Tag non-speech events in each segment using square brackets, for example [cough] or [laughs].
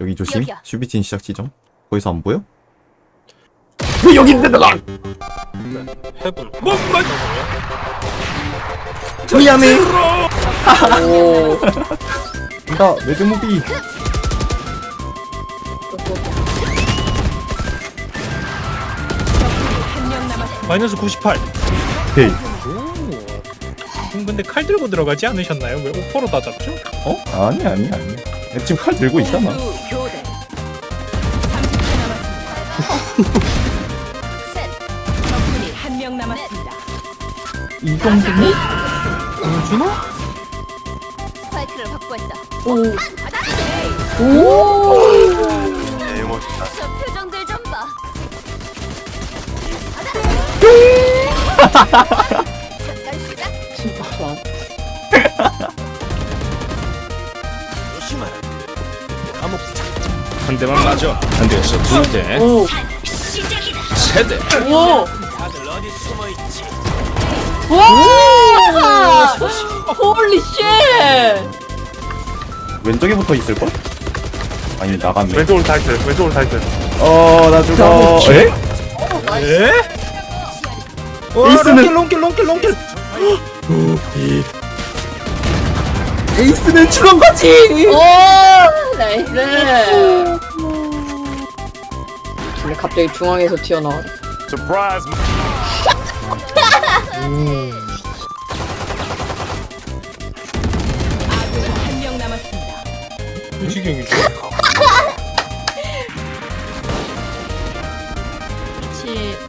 여기 조심. 여기야. 슈비진 시작 지점. 거기서 안 보여? 왜 여기 있는데 나? 해븐. 미안해. [laughs] 오. 나 매드무비. 마이너스 98. 오케이. 음, 근데 칼 들고 들어가지 않으셨나요? 왜 오퍼로 다 잡죠? 어? 아니 아니 아니. 지금 칼 들고 있잖아. 공수 교대. 30초 남았습니다. 셋. 적군이 한명 남았습니다. 이 정도면? 준호? 스파이크를 확보했다. 오. 오. 저 표정들 좀 봐. 잠깐 [laughs] 시작. 진짜. [laughs] 한 대만 맞아. 한 대에서 두 대, 오. 세 대. 오. 와. 홀리 쉣. 왼쪽에 붙어 있을 걸? 아니 나갔네. 왼쪽으로 탈출 왼쪽으로 탈출 어, 나 죽어. 에? 에? 에이스는- 롱길 롱길 롱길. 에이스는 죽은 거지. 오. 나이스. 근데 갑자기 중앙에서 튀어나와. 서프라이즈 [laughs] 한명 남았습니다. 유지경이죠. [laughs] 그치.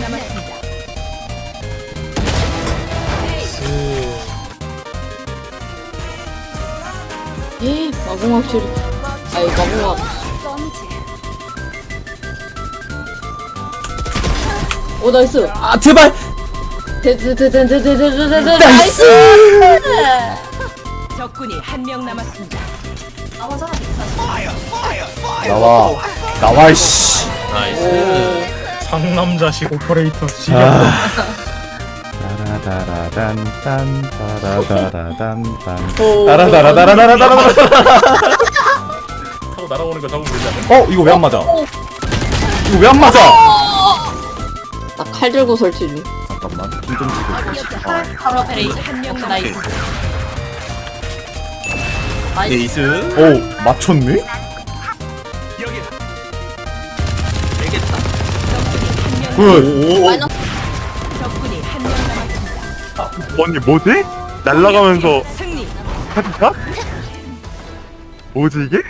명 남았습니다. 에 마공학 실이. 아이 마공학. 오 나이스. 아 제발. 데드데드데드데드데드. 나이스. 적군이 한 명 남았습니다. 나와. 나와 씨. 오. 상남자식 오퍼레이터 지경. 아. 따라다라단딴 따라다라단딴 오. 따라다라다라다라다라 타고 날아오는 거 잡으면 되지 않아? 어 이거 왜 안 맞아? 이거 왜 안 맞아? 나 칼 들고 설치 중. 잠깐만 힘좀 주고 바로 앞에 레이저. 한명 나이스. 나이스. 에이스. 오 맞췄네? 굿 마이너스. 적군이 한 명 남았습니다. 언니 뭐지? 날아가면서 승리. 카드샷? 뭐지 이게?